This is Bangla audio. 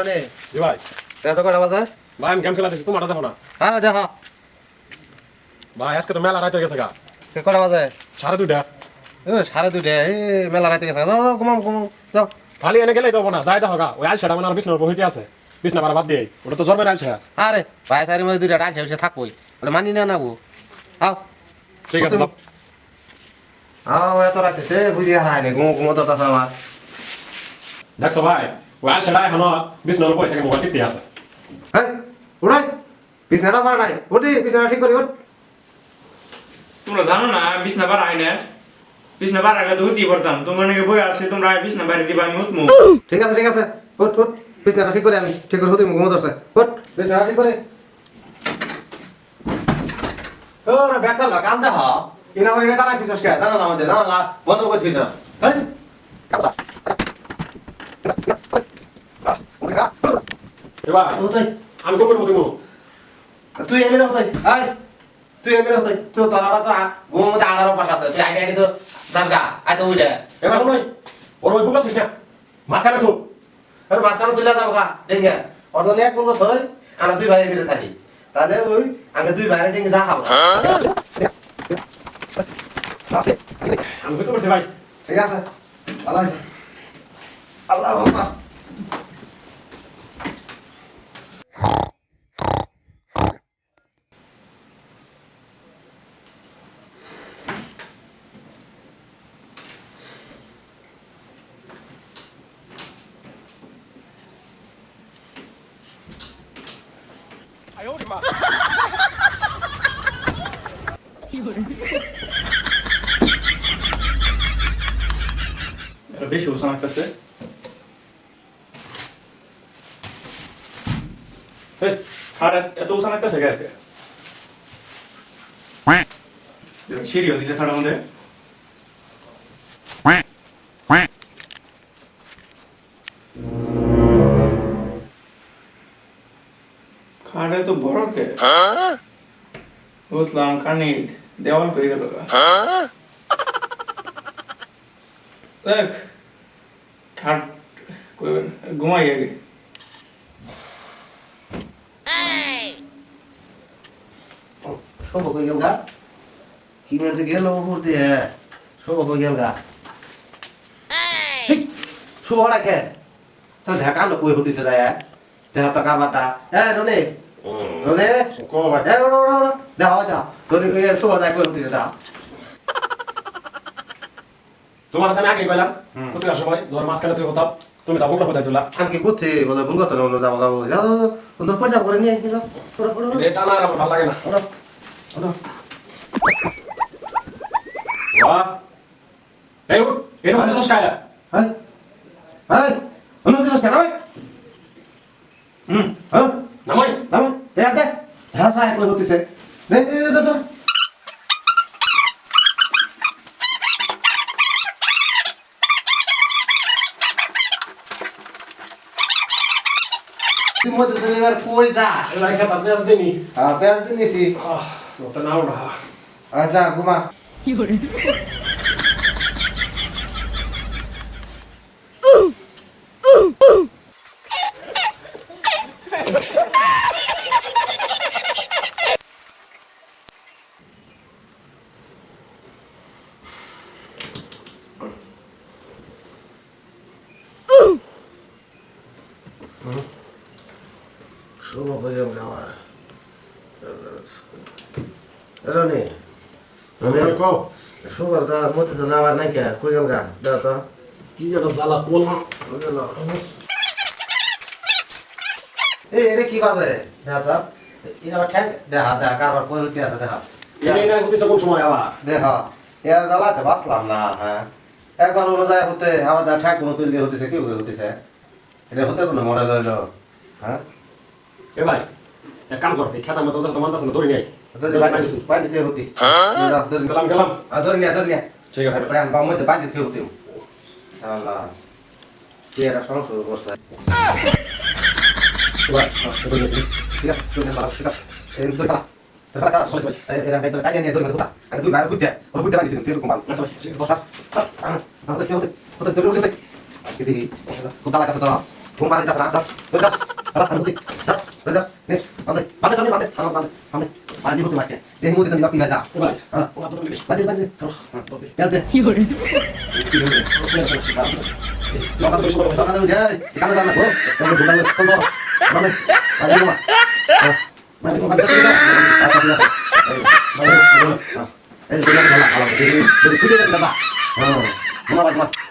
রনি জি ভাই। এত কটা বাজে ভাই আমি গেম খেলা দেখছি দেখো না। হ্যাঁ দেখ ভাই আজকে তো মেলা রাত হয়ে গেছে গা। কটা বাজে সাড়ে দুইটা এ, সাড়ে দুইটা এই মেলা রাইতে গেছে যাও যাও ঘুমাও ঘুমাও যাও। খালি এনে গেলেই দেবো না। যাই দেখো গা। ওই আলসাটা মানে আর বিষ্ণুর বহিতে আছে। বারা বাদ দিয়ে ওটা তো জন্মের আলসা আরে ভাই সারি মধ্যে দুইটা ডাল সে থাকবোই। ওটা মানি না আও ঠিক আছে যাও। আও এত রাতে সে বুঝি হারায় নি। ঘুমো ঘুমো তো তাছে আমার দেখছ ভাই। ওই আলসাটা এখনও থেকে মোবাইল টিপতে আছে হ্যাঁ উড়াই বিছনাটা পারা নাই উঠি বিছনাটা ঠিক করি উঠ তোমরা জানো না বিছনা আয় না বিছনা বার আগে তো হইতেই পারতাম তোমার নাকি বই আছে তোমরা বিছনা বাড়ি দিবা আমি উঠমু ঠিক আছে ঠিক আছে উঠ উঠ বিছনাটা ঠিক করে আমি ঠিক করে হতে ঘুমো ধরছে উঠ বিছনাটা ঠিক করে ও না বেকার না কাম দেখ ইনা করে টানা খিসস কে জানা না আমাদের জানা না বন্ধ করে দিছ হ্যাঁ ভাই আমি কোন করব তুমি তুই এমনি হতাই আয় তুই এমনি হতাই তুই তোর আবার তো ঘুমের মধ্যে আনারও পাশ আছে। তুই আগে আগে তো যাস গা। আয় তো উঠে। এবার নয় ওর ওই বুকলা না? মাঝখানে তো আরে মাঝখানে তুলে যাব গা ডেঙ্গে। ওর জন্য এক বলব তুই আমরা দুই ভাই মিলে থাকি। তাহলে ওই আগে দুই ভাইয়ের ডেঙ্গে যা খাব। আমি হইতে ভাই। ঠিক আছে। ভালো আছে। আল্লাহ এটা বেশি ওসান লাগতেছে আর এত- ওসান লাগতেছে কে আজকে সিঁড়ি হতেছে ছাড়ার তো বড় কে? বুঝলাম খানি দেওয়াল হয়ে গেল। দেখ খাট ঘুমাই আগে। শুভ কই গেল গা? কি মেয়ে গেল উপর দিয়ে? শুভ কই গেল গা? শুভ কে? তো কই যায় দেখা তো কারবারটা। রনে রনে কো ভাই এ ওড়ো ওড়ো ওড়ো দেখা দেখা রনে কই শুভ যায় কই হতিছে দেখা তোমার কাছে আমি আগে গেলাম প্রতি সময় জোর মাঝখানে তুই হতাম তুমি তা বুকলা কোথায় চলা আমি কি বুঝছি বলে ভুল কথা না যাব যাব। যাও তোর পরিচাপ করে নিয়ে যাও। এটা না আমার ভালো লাগে না। বাহ এই উঠ এটা হচ্ছে সস্কায়া হাই হাই অন্য কিছু কেন ভাই হুম হ্যাঁ নামাই নামে দেখ দেখ হ্যাঁ সাহেব কই হতিছে দে দে দে দে তুই মধ্যে দিন এবার কই যা এলাই খেতা পেঁয়াজ দিনি হ্যাঁ পেঁয়াজ দিন নিছি আহ তো না ওঠা আচ্ছা ঘুমা শুভ রনি আমি সুগার তো তো নাবার নাই কে কই গেল গা দাও তো কি এটা জ্বালা কোলা গেল এই এটা কি বাজে দেখা এটা দেখা দেখা কারবার কই হইতে আছে দেখা এই না হতেছে কোন সময় আবার দেখা এর জ্বালাতে বাঁচলাম না হ্যাঁ একবার অনুযায়ী হতে আমার দা ঠ্যাং কোনো তুলতে হতেছে কি করে হতেছে এটা হতে কোনো মডেল হইল হ্যাঁ এ ভাই এক কাম কর এই খেতার মতো তো মানতাছ না ধরে নেই ধরে বাইরে বাইরে দিয়ে হতি ধরে গেলাম গেলাম ধরে নিয়ে ধরে নিয়ে ঠিক আছে দিয়ে হতি আল্লাহ কি সমস্যা করছে ঠিক ঠিক এই আচ্ছা ঘুমারে দাস রাম দাস দাস দাস আমি দাস দাস নে বান্দে বান্দে তুমি বান্দে আমার বান্দে বান্দে বান্দে মুতে মাসকে দেহি মুতে তুমি বাপি ভাজা হ্যাঁ বান্দে বান্দে হ্যাঁ দে কি করে লগা তো সব কথা না যায় এখানে জানা গো তুমি বুড়া চলো বান্দে বান্দে মা মানে তোমার কাছে আচ্ছা ঠিক আছে এই এই দিলাম ভালো ভালো এই স্কুলে দাদা হ্যাঁ তোমার বাবা